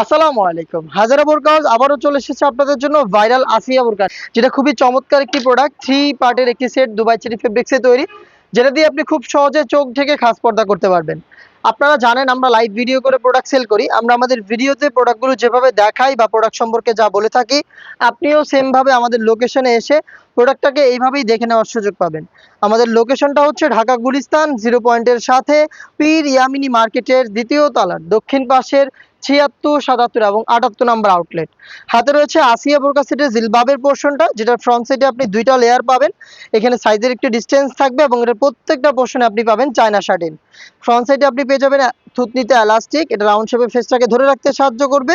আসসালামু আলাইকুম। হাজারা বোরকাউজ আবারও চলে এসেছে আপনাদের জন্য ভাইরাল আসিয়া বোরকা যেটা খুবই চমৎকার একটি প্রোডাক্ট থ্রি পার্টের একটি সেট দুবাই চেরি ফেব্রিক্সে তৈরি, যেটা দিয়ে আপনি খুব সহজে চোখ থেকে খাস পর্দা করতে পারবেন। আপনারা জানেন, আমরা লাইভ ভিডিও করে প্রোডাক্ট সেল করি, আমরা আমাদের ভিডিওতে প্রোডাক্টগুলো যেভাবে দেখাই বা প্রোডাক্ট সম্পর্কে যা বলে থাকি, আপনিও সেমভাবে আমাদের লোকেশনে এসে প্রোডাক্টটাকে এইভাবেই দেখে নেওয়ার সুযোগ পাবেন। আমাদের লোকেশনটা হচ্ছে ঢাকা গুলিস্তান, জিরো পয়েন্টের সাথে পীর ইয়ামিনী মার্কেটের দ্বিতীয় তলার দক্ষিণ পাশের ছিয়াত্তর, সাতাত্তর এবং আটাত্তর নাম্বার আউটলেট হাতে রয়েছে আসিয়া বোরকা সেটের জিলবাবের পোর্শনটা যেটা ফ্রন্ট সাইডে আপনি দুইটা লেয়ার পাবেন। এখানে সাইজের একটি ডিস্টেন্স থাকবে এবং এটার প্রত্যেকটা পোর্শনে আপনি পাবেন চায়না শার্টিন ফ্রন্ট সাইডে আপনি পেয়ে যাবেন থুতনিতে এলাস্টিক এটা রাউন্ড শেপে ফেসটাকে ধরে রাখতে সাহায্য করবে।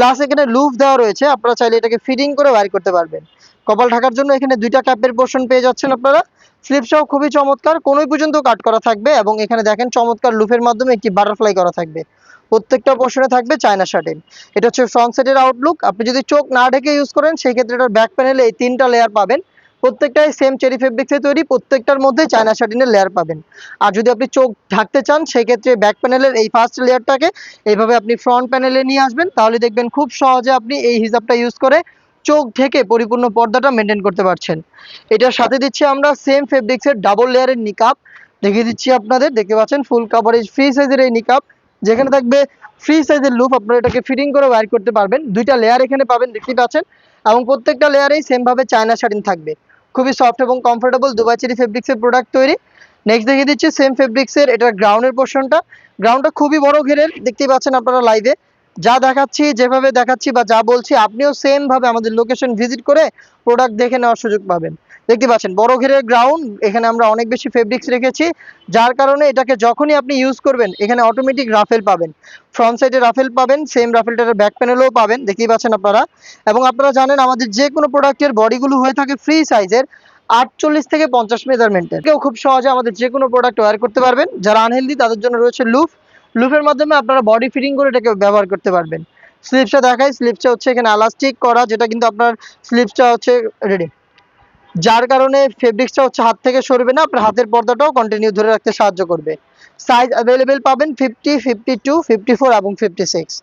প্লাস এখানে লুফ দেওয়া রয়েছে, আপনারা চাইলে এটাকে ফিটিং করে বাইর করতে পারবেন। কপাল ঢাকার জন্য এখানে দুইটা ক্যাপের পোর্শন পেয়ে যাচ্ছেন আপনারা। স্লিপসাও খুবই চমৎকার, কোনোই পর্যন্ত কাট করা থাকবে এবং এখানে দেখেন চমৎকার লুফের মাধ্যমে একটি বাটারফ্লাই করা থাকবে। প্রত্যেকটা পোর্শনে থাকবে চায়না শার্টের এটা হচ্ছে ফ্রন্ট সাইডের আউটলুক আপনি যদি চোখ না ঢেকে ইউজ করেন, সেই ক্ষেত্রে এটার ব্যাক প্যানেলে এই তিনটা লেয়ার পাবেন। প্রত্যেকটাই সেম চেরি ফেব্রিক্স ফেব্রিক্সে তৈরি, প্রত্যেকটার মধ্যে চায়না শার্টিনের লেয়ার পাবেন। আর যদি আপনি চোখ ঢাকতে চান সেই ক্ষেত্রে ব্যাক প্যানেলের এই ফার্স্ট লেয়ারটাকে এইভাবে আপনি ফ্রন্ট প্যানেলে নিয়ে আসবেন। তাহলে দেখবেন খুব সহজে আপনি এই হিসাবটা ইউজ করে চোখ ঢেকে পরিপূর্ণ পর্দাটা মেনটেন করতে পারছেন। এটার সাথে দিচ্ছি আমরা সেম ফেব্রিক্সের ডাবল লেয়ারের নিকাপ দেখিয়ে দিচ্ছি আপনাদের, দেখতে পাচ্ছেন ফুল কাভারেজ ফ্রি সাইজের এই নিকাপ যেখানে থাকবে ফ্রি সাইজের লুপ আপনারা এটাকে ফিটিং করে ওয়ার করতে পারবেন। দুইটা লেয়ার এখানে পাবেন দেখতে পাচ্ছেন। এবং প্রত্যেকটা লেয়ারেই সেম ভাবে চায়না শাড়িন থাকবে। খুবই সফট এবং কমফোর্টেবল দুবাই চেরি ফেব্রিক্সের প্রোডাক্ট তৈরি। নেক্সট দেখিয়ে দিচ্ছি সেম ফেব্রিক্সের এটার গ্রাউন্ডের পোর্শনটা গ্রাউন্ডটা খুবই বড় ঘেরের, দেখতেই পাচ্ছেন আপনারা লাইভে যা দেখাচ্ছি, যেভাবে দেখাচ্ছি বা যা বলছি, আপনিও সেম ভাবে আমাদের লোকেশন ভিজিট করে প্রোডাক্ট দেখে নেওয়ার সুযোগ পাবেন। দেখতে পাচ্ছেন, বড় ঘেরের গ্রাউন্ড এখানে আমরা অনেক বেশি ফেব্রিক্স রেখেছি, যার কারণে এটাকে যখনই আপনি ইউজ করবেন, এখানে অটোমেটিক রাফেল পাবেন। ফ্রন্ট সাইডে রাফেল পাবেন সেম রাফেলটার ব্যাক প্যানেলেও পাবেন, দেখতেই পাচ্ছেন আপনারা। এবং আপনারা জানেন, আমাদের যে কোনো প্রোডাক্টের বডিগুলো হয়ে থাকে ফ্রি সাইজের আটচল্লিশ থেকে পঞ্চাশ মেজারমেন্টের কেউ খুব সহজে আমাদের যে কোনো প্রোডাক্ট ওয়্যার করতে পারবেন। যারা আনহেলদি তাদের জন্য রয়েছে লুফ লুফের মাধ্যমে আপনারা বডি ফিটিং করে এটাকে ব্যবহার করতে পারবেন। স্লিপসটা দেখাই স্লিপসটা হচ্ছে এখানে এলাস্টিক করা, যেটা কিন্তু আপনার স্লিপসটা হচ্ছে রেডি যার কারণে ফেব্রিক্সটা হচ্ছে হাত থেকে সরবে না, আপনার হাতের পর্দাটাও কন্টিনিউ ধরে রাখতে সাহায্য করবে। সাইজ অ্যাভেলেবেল পাবেন fifty fifty two fifty four এবং ফিফটি সিক্স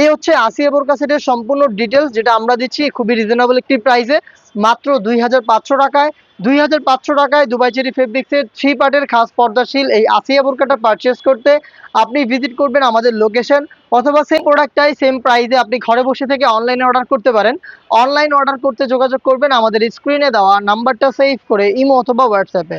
এই হচ্ছে আসিয়া বোরকা সেটের সম্পূর্ণ ডিটেলস যেটা আমরা দিচ্ছি খুবই রিজনেবল একটি প্রাইসে মাত্র দুই হাজার পাঁচশো টাকায়, দুই হাজার পাঁচশো টাকায় দুবাই চেরি ফেব্রিক্সের থ্রি পার্টের খাস পর্দাশীল এই আসিয়া বোরকাটা পারচেস করতে আপনি ভিজিট করবেন আমাদের লোকেশন অথবা সেম প্রোডাক্টটাই সেম প্রাইসে আপনি ঘরে বসে থেকে অনলাইনে অর্ডার করতে পারেন। অনলাইন অর্ডার করতে যোগাযোগ করবেন আমাদের স্ক্রিনে দেওয়া নাম্বারটা সেভ করে ইমো অথবা হোয়াটসঅ্যাপে